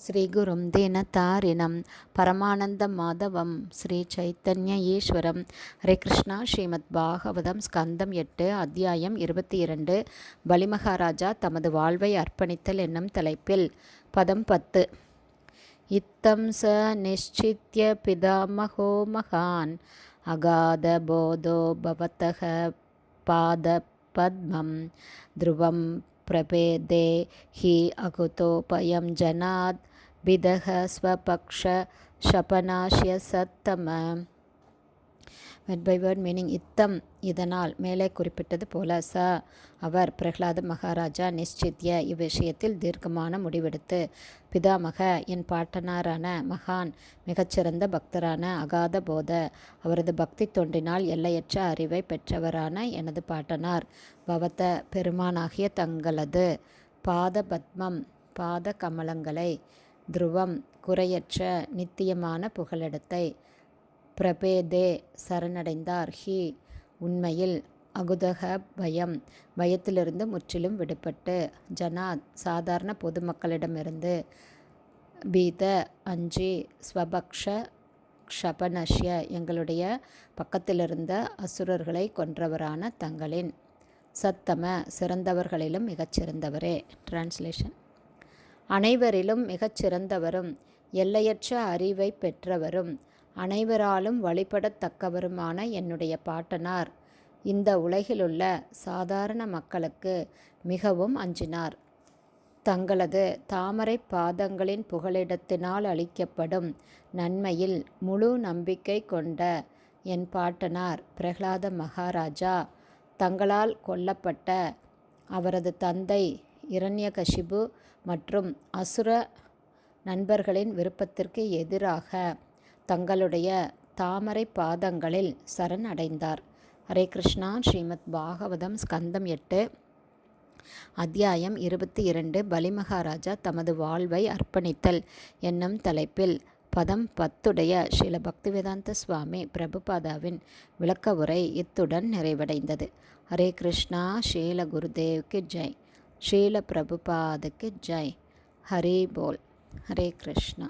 ஸ்ரீகுரும் தீனதாரிணம் பரமானந்த மாதவம் ஸ்ரீ சைத்தன்ய ஈஸ்வரம் ஹரே கிருஷ்ணா ஸ்ரீமத் பாகவதம் ஸ்கந்தம் எட்டு அத்தியாயம் இருபத்தி இரண்டு பலிமகாராஜா தமது வாழ்வை அர்ப்பணித்தல் என்னும் தலைப்பில் பதம் பத்து இத்தம் ச நிச்சித்ய பிதாமகோ மகான் அகாத போதோ பவத்தக பாத பத்மம் த்ருவம் प्रपेदे हि अकुतोपयं விதக ஸ்வபக்ஷ ஷபனாஷ்ய சத்தம. வெட் பை வேர்ட் மீனிங் இத்தம் இதனால் மேலே குறிப்பிட்டது போல ச அவர் பிரகலாத மகாராஜா நிச்சித்ய இவ்விஷயத்தில் தீர்க்கமான முடிவெடுத்து பிதாமக என் பாட்டனாரான மகான் மிகச்சிறந்த பக்தரான அகாத போத அவரது பக்தி தொண்டினால் எல்லையற்ற அறிவை பெற்றவரான எனது பாட்டனார் பவத்த பெருமானாகிய தங்களது பாத பத்மம் பாத கமலங்களை துருவம் குறையற்ற நித்தியமான புகலிடத்தை பிரபேதே சரணடைந்தார். ஹி உண்மையில் அகுதக பயம் பயத்திலிருந்து முற்றிலும் விடுபட்டு ஜனாத் சாதாரண பொதுமக்களிடமிருந்து பீத அஞ்சி ஸ்வபக்ஷ க்ஷபனஷ்ய எங்களுடைய பக்கத்திலிருந்த அசுரர்களை கொன்றவரான தங்களின் சத்தம சிறந்தவர்களிலும் மிகச்சிறந்தவரே. டிரான்ஸ்லேஷன் அனைவரிலும் மிகச்சிறந்தவரும் எல்லையற்ற அறிவை பெற்றவரும் அனைவராலும் வழிபடத்தக்கவருமான என்னுடைய பாட்டனார். இந்த உலகிலுள்ள சாதாரண மக்களுக்கு மிகவும் அஞ்சினார். தங்களது தாமரை பாதங்களின் புகலிடத்தினால் அளிக்கப்படும் நன்மையில் முழு நம்பிக்கை கொண்ட என் பாட்டனார் பிரகலாத மகாராஜா தங்களால் கொல்லப்பட்ட அவரது தந்தை இரண்யகசிபு மற்றும் அசுர நண்பர்களின் விருப்பத்திற்கு எதிராக தங்களுடைய தாமரை பாதங்களில் சரண் அடைந்தார். ஹரே கிருஷ்ணா. ஸ்ரீமத் பாகவதம் ஸ்கந்தம் எட்டு அத்தியாயம் இருபத்தி இரண்டு. பலிமகாராஜா தமது வாழ்வை அர்ப்பணித்தல் என்னும் தலைப்பில் பதம் பத்துடைய ஸ்ரீல பக்திவேதாந்த சுவாமி பிரபுபாதாவின் விளக்க உரை இத்துடன் நிறைவடைந்தது. ஹரே கிருஷ்ணா. ஸ்ரீல குருதேவ்க்கு ஜெய். ஸ்ரீல பிரபுபாதுக்கு ஜெய் ஹரி போல் ஹரே கிருஷ்ணா